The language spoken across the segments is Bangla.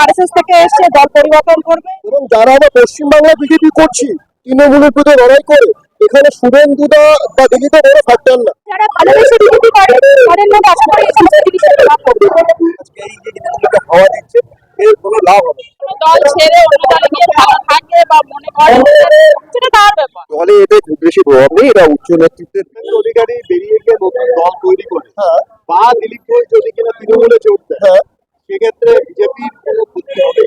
আরএসএস থেকে এসছে দল পরিবর্তন করবে। এবং যারা আমরা পশ্চিমবাংলা বিজেপি করছি তৃণমূলের প্রতি লড়াই করে এখানে শুভেন্দুদা বা দিল্লিতে বড় ফ্যাক্টর না। যারা ভালোবেসে বিজেপি করে তাদের মধ্যে আশা করি এই সমস্ত জিনিসের প্রভাব পড়বে আজকে এই যে জিনিসগুলোকে হাওয়া দিচ্ছে এর কোনো লাভ হবে। দল ছেড়ে অন্য দলে গিয়ে ভালো থাকবে বা মনে করে সেটা তার ব্যাপার। দলে এতে খুব বেশি প্রভাব নেই এটা উচ্চ নেতৃত্বের অধিকারী বেরিয়ে গিয়ে নতুন দল তৈরি করে বা দিলীপ ঘোষ যদি কিনা তৃণমূলে চড়তে হ্যাঁ সেক্ষেত্রে বিজেপির ক্ষতি হবে।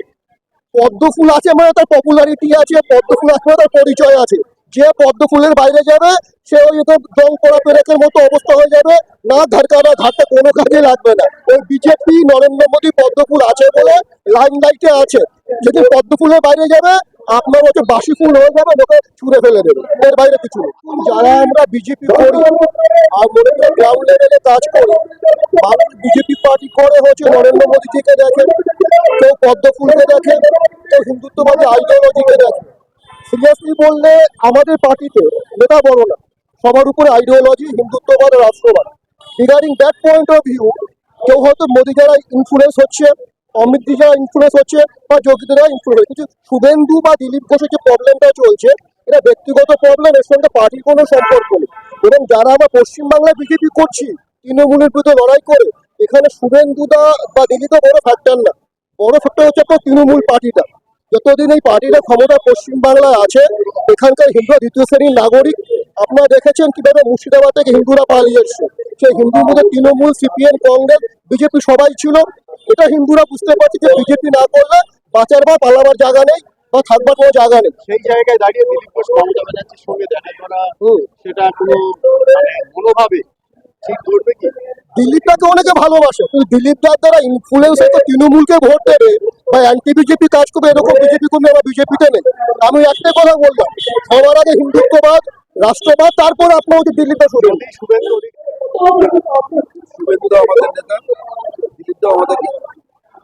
পদ্মফুল আছে মানে তার পপুলারিটি আছে পদ্মফুল আছে মানে তার পরিচয় আছে। যে পদ্ম ফুলের বাইরে যাবে, সে ওই তো জং করা পেরেকের মতো অবস্থা হয়ে যাবে। না ধারকারা ধারটা কোনো কাজে লাগবে না। ওই বিজেপি, নরেন্দ্র মোদী পদ্মফুল আছে বলে লাইন লাইটে আছে। যদি পদ্মফুলের বাইরে যাবে আপনার হচ্ছে বাসি ফুল হয়ে যাবে লোকে ছুঁড়ে ফেলে দেবে। এর বাইরে কিছু যারা আমরা বিজেপি করি আর মনে করি গ্রাউন্ড লেভেলে কাজ করি মানুষ বিজেপি পার্টি করে হচ্ছে নরেন্দ্র মোদীজিকে দেখে, কেউ পদ্ম ফুলকে দেখে, কেউ হিন্দুত্ববাদী আইডিওলজিকে দেখে। সিরিয়াসলি বললে আমাদের পার্টিতে নেতা বড় না, সবার উপরে আইডিওলজি হিন্দুত্ববাদ রাষ্ট্রবাদ। Regarding that point of view কেউ হয়তো মোদী যারা ইনফ্লুয়েন্স হচ্ছে অমিত দি যারা ইনফ্লুয়েন্স হচ্ছে বা যোগী যারা ইনফ্লুয়েন্স কিন্তু শুভেন্দু বা দিলীপ ঘোষের যে প্রবলেমটা চলছে, এটা ব্যক্তিগত প্রবলেম এর সঙ্গে পার্টির কোনো সম্পর্ক নেই। এবং যারা আমরা পশ্চিমবাংলায় বিজেপি করছি, তৃণমূলের বিরুদ্ধে লড়াই করে, এখানে শুভেন্দুদা বা দিলীপও বড় ফ্যাক্টর না। বড় ফ্যাক্টর হচ্ছে আপনার তৃণমূল পার্টিটা। যতদিন এই পার্টিটা ক্ষমতা পশ্চিমবাংলায় আছে, এখানকার হিন্দু দ্বিতীয় শ্রেণির নাগরিক, আপনারা দেখেছেন কীভাবে মুর্শিদাবাদ থেকে হিন্দুরা পালিয়ে এসছে। সেই হিন্দুর মধ্যে তৃণমূল, সিপিএম, কংগ্রেস বিজেপি সবাই ছিল। এটা হিন্দুরা বুঝতে পারছে যে বিজেপি না করলে বাঁচার বা পালাবার জায়গা নেই বা থাকবার কোনো জায়গা নেই। সেই জায়গায় দাঁড়িয়ে দিলীপ ঘোষ মমতা ব্যানার্জির সঙ্গে দেখা করা সেটা কোনো মানে কোনোভাবে ঠিক করবে কি? দিলীপটাকে অনেকে ভালোবাসে কিন্তু দিলীপ দার দ্বারা ইনফ্লুয়েন্স হয়তো তৃণমূলকে ভোট দেবে বা অ্যান্টি বিজেপি কাজ করবে এরকম বিজেপি কর্মী আমার বিজেপিতে নেই। আমি একটাই কথা বললাম সবার আগে হিন্দুত্ববাদ রাষ্ট্রবাদ তারপর আপনার হচ্ছে দিল্লিতে শুরু শুভেন্দু শুভেন্দু আমাদের নেতা দিলীপ আমাদের নেতা।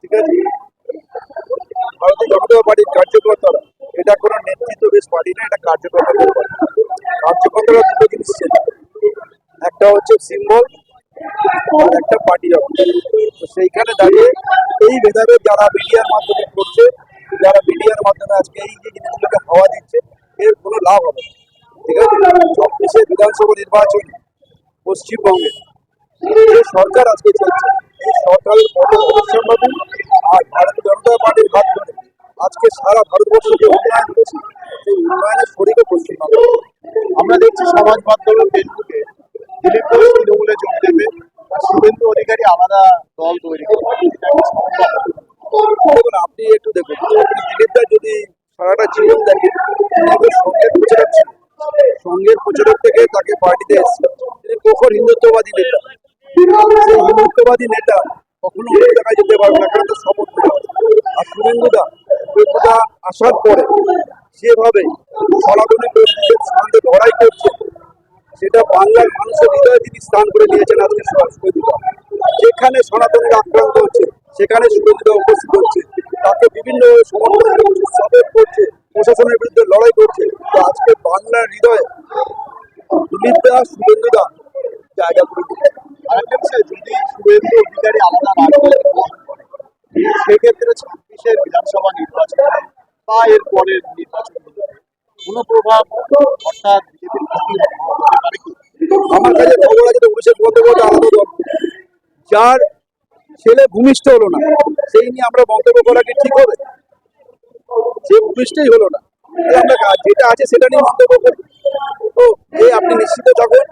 ঠিক আছে ভারতীয় জনতা পার্টির কার্যকর্তারা এটা কোনো নেতৃত্ব বেশ পার্টি না এটা কার্যকর্তা কার্যকর্তারা দুটো জিনিস চেনে। একটা হচ্ছে সিম্বল আর একটা পার্টি সেইখানে দাঁড়িয়ে এই ভেদাভেদ যারা মিডিয়ার মাধ্যমে করছে, যারা মিডিয়ার মাধ্যমে আজকে এই যে জিনিসগুলোকে হাওয়া দিচ্ছে, এর কোনো লাভ হবে। ঠিক আছে চব্বিশে বিধানসভা নির্বাচন পশ্চিমবঙ্গে যে সরকার আজকে চলছে, এই সরকারের মতো পরিশ্রমবাদী আর ভারতীয় জনতা পার্টির হাত আজকে সারা ভারতবর্ষে যে উন্নয়ন হচ্ছে সেই উন্নয়নের শরীরে পশ্চিমবঙ্গ আমরা দেখছি সমাজ মাধ্যমে ফেসবুকে দিলীপ ঘোষ তৃণমূলে যোগ দেবে আর শুভেন্দু অধিকারী আলাদা দল তৈরি করবে। আপনি একটু দেখুন দিলীপদা যদি সারাটা জীবন একজন সঙ্গের প্রচারক ছিলেন সঙ্গের প্রচারক থেকে তাকে পার্টিতে এসেছে। তিনি প্রখর হিন্দুত্ববাদী নেতা? সেই হিন্দুত্ববাদী নেতা কখনো জায়গায় যেতে পারবে না, কারণ তার শপথ আর শুভেন্দুদা শুভেন্দুদা আসার পরে যেভাবে সনাতনী লড়াই করছে, সেটা বাংলার মানুষের হৃদয়ে তিনি স্থান করে নিয়েছেন আজকে শুভেন্দুদা যেখানে সনাতনীরা আক্রান্ত হচ্ছে, সেখানে শুভেন্দুদা উপস্থিত হচ্ছে, তাকে বিভিন্ন সমর্থন করছে, প্রশাসনের বিরুদ্ধে লড়াই করছে, তো আজকে বাংলার হৃদয়ে দিলীপ দাস শুভেন্দুদা জায়গা করে দিচ্ছে আরেকটা বিষয়, যদি শুভেন্দু অধিকারী আলাদা সেক্ষেত্রে বা এর পরের নির্বাচনগুলোতে কোনো প্রভাব অর্থাৎ বিজেপির আমার কাছে খবর আছে অভিষেক বন্দ্যোপাধ্যায় আলাদা যার ছেলে ভূমিষ্ঠ হলো না, সেই নিয়ে আমরা মন্তব্য করা কি ঠিক হবে? যে ভূমিষ্ঠই হলো না আমরা যেটা আছে সেটা নিয়ে মন্তব্য করি। তো এই আপনি নিশ্চিত থাকুন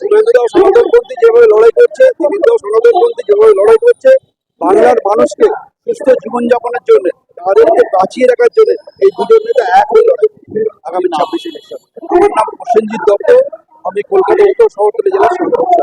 শুভেন্দুরাও সনাতনপন্থী যেভাবে লড়াই করছে দিলীপরাও সনাতনপন্থী যেভাবে লড়াই করছে, বাংলার মানুষকে সুস্থ জীবনযাপনের জন্য তাদেরকে বাঁচিয়ে রাখার জন্য এই দুটো নেতা এক হয়ে লড়াই আগামী ছাব্বিশে ইলেকশন আমার নাম প্রসেনজিৎ দত্ত। আমি কলকাতা উত্তর শহরতলি জেলার সভাপতি